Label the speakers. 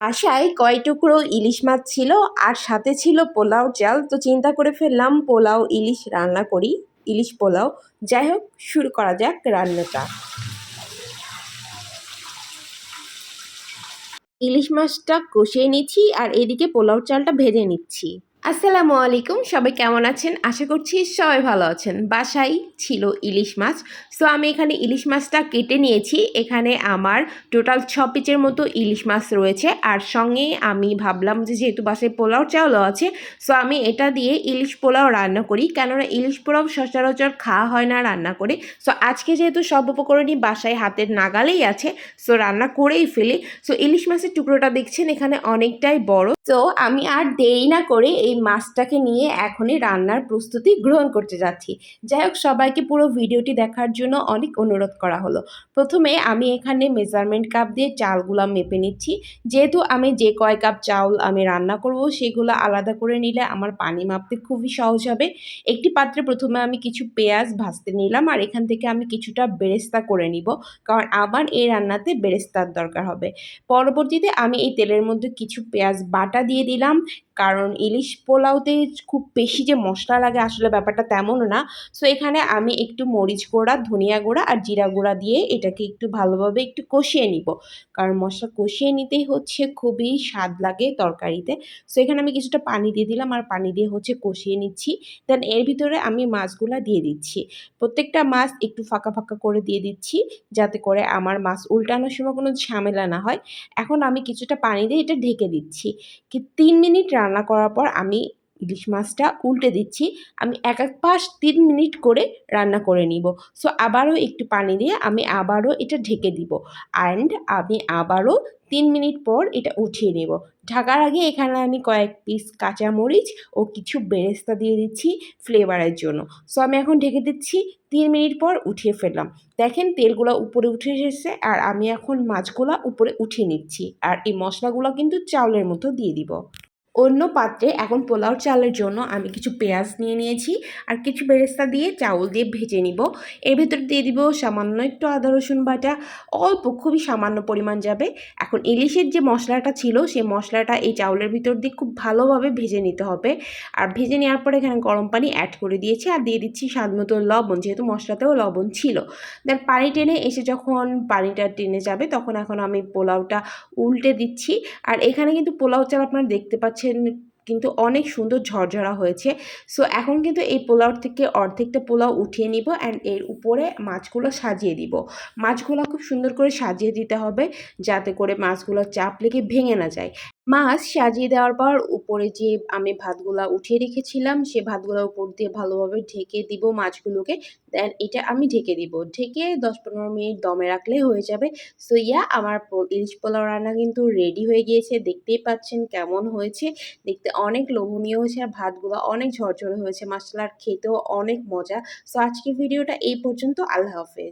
Speaker 1: বাসায় কয় টুকরো ইলিশ মাছ ছিল আর সাথে ছিল পোলাও চাল, তো চিন্তা করে ফেললাম পোলাও, ইলিশ রান্না করি, ইলিশ পোলাও। যাই হোক, শুরু করা যাক রান্নাটা। ইলিশ মাছটা কষিয়ে নিচ্ছি আর এদিকে পোলাও চালটা ভেজে নিচ্ছি। আসসালামু আলাইকুম, সবাই কেমন আছেন? আশা করছি সবাই ভালো আছেন। বাসায় ছিল ইলিশ মাছ। সো আমি এখানে ইলিশ মাছটা কেটে নিয়েছি। এখানে আমার টোটাল ছ পিচের মতো ইলিশ মাছ রয়েছে। আর সঙ্গে আমি ভাবলাম যে যেহেতু বাসায় পোলাও চাউলও আছে, সো আমি এটা দিয়ে ইলিশ পোলাও রান্না করি। কেননা ইলিশ পোলাও সচরাচর খাওয়া হয় না রান্না করে। সো আজকে যেহেতু সব উপকরণই বাসায় হাতের নাগালেই আছে, সো রান্না করেই ফেলি। সো ইলিশ মাছের টুকরোটা দেখছেন, এখানে অনেকটাই বড়। তো আমি আর দেরি না করে এই মাছটাকে নিয়ে এখনই রান্নার প্রস্তুতি গ্রহণ করতে যাচ্ছি। যাই হোক, সবাইকে পুরো ভিডিওটি দেখার জন্য অনেক অনুরোধ করা হলো। প্রথমে আমি এখানে মেজারমেন্ট কাপ দিয়ে চালগুলো মেপে নিচ্ছি। যেহেতু আমি যে কয় কাপ চাউল আমি রান্না করব, সেগুলো আলাদা করে নিলে আমার পানি মাপতে খুবই সহজ হবে। একটি পাত্রে প্রথমে আমি কিছু পেঁয়াজ ভাজতে নিলাম আর এখান থেকে আমি কিছুটা বেরেস্তা করে নিব, কারণ আমার এই রান্নাতে বেরেস্তার দরকার হবে। পরবর্তীতে আমি এই তেলের মধ্যে কিছু পেঁয়াজ বাটা দিয়ে দিলাম। কারণ ইলিশ পোলাওতে খুব বেশি যে মশলা লাগে আসলে ব্যাপারটা তেমনও না। সো এখানে আমি একটু মরিচ গুঁড়া, ধনিয়া গুঁড়া আর জিরা গুঁড়া দিয়ে এটাকে একটু ভালোভাবে একটু কষিয়ে নিব। কারণ মশলা কষিয়ে নিতেই হচ্ছে, খুবই স্বাদ লাগে তরকারিতে। সো এখানে আমি কিছুটা পানি দিয়ে দিলাম আর পানি দিয়ে হচ্ছে কষিয়ে নিচ্ছি। দেন এর ভিতরে আমি মাছগুলা দিয়ে দিচ্ছি। প্রত্যেকটা মাছ একটু ফাঁকা ফাঁকা করে দিয়ে দিচ্ছি যাতে করে আমার মাছ উল্টানোর সময় কোনো ঝামেলা না হয়। এখন আমি কিছুটা পানি দিয়ে এটা ঢেকে দিচ্ছি। কি তিন মিনিট রান্না করার পর আমি ইলিশ মাছটা উল্টে দিচ্ছি। আমি এক এক পাশ তিন মিনিট করে রান্না করে নিব। সো আবারও একটু পানি দিয়ে আমি আবারও এটা ঢেকে দিব। অ্যান্ড আমি আবারও তিন মিনিট পর এটা উঠিয়ে নেব। ঢাকার আগে এখানে আমি কয়েক পিস কাঁচামরিচ ও কিছু বেরেস্তা দিয়ে দিচ্ছি ফ্লেভারের জন্য। সো আমি এখন ঢেকে দিচ্ছি, তিন মিনিট পর উঠিয়ে ফেললাম। দেখেন তেলগুলো উপরে উঠে এসেছে আর আমি এখন মাছগুলো উপরে উঠিয়ে নিচ্ছি। আর এই মশলাগুলো কিন্তু চাউলের মতো দিয়ে দিব। অন্য পাত্রে এখন পোলাও চালের জন্য আমি কিছু পেঁয়াজ নিয়ে নিয়েছি আর কিছু বেরেস্তা দিয়ে চাউল দিয়ে ভেজে নিব। এর ভেতর দিয়ে দিব সামান্য একটু আদা, রসুন বাটা। অল্প, খুবই সামান্য পরিমাণ যাবে। এখন ইলিশের যে মশলাটা ছিল সেই মশলাটা এই চাউলের ভিতর দিয়ে খুব ভালোভাবে ভেজে নিতে হবে। আর ভেজে নেওয়ার পরে এখানে গরম পানি অ্যাড করে দিয়েছি আর দিয়ে দিচ্ছি স্বাদ মতো লবণ, যেহেতু মশলাতেও লবণ ছিল। দেন পানি টেনে এসে যখন পানিটা টেনে যাবে, তখন এখন আমি পোলাওটা উল্টে দিচ্ছি। আর এখানে কিন্তু পোলাও চাল আপনারা দেখতে পাচ্ছেন Can. কিন্তু অনেক সুন্দর ঝরঝরা হয়েছে। সো এখন কিন্তু এই পোলাও থেকে অর্ধেকটা পোলাও উঠিয়ে নিব অ্যান্ড এর উপরে মাছগুলো সাজিয়ে দিব। মাছগুলো খুব সুন্দর করে সাজিয়ে দিতে হবে যাতে করে মাছগুলো চাপ লেগে ভেঙে না যায়। মাছ সাজিয়ে দেওয়ার পর উপরে যে আমি ভাতগুলা উঠিয়ে রেখেছিলাম, সে ভাতগুলো উপর দিয়ে ভালোভাবে ঢেকে দিব মাছগুলোকে। দেন এটা আমি ঢেকে দিব। ঢেকে দশ পনেরো মিনিট দমে রাখলে হয়ে যাবে। সো ইয়া আমার ইলিশ পোলাও রান্না কিন্তু রেডি হয়ে গিয়েছে। দেখতেই পাচ্ছেন কেমন হয়েছে। দেখতে অনেক লোভনীয় হয়েছে আর ভাতগুলো অনেক ঝরঝরে হয়েছে। মাসালার খেতেও অনেক মজা। সো আজকের ভিডিওটা এই পর্যন্ত। আল্লাহ হাফেজ।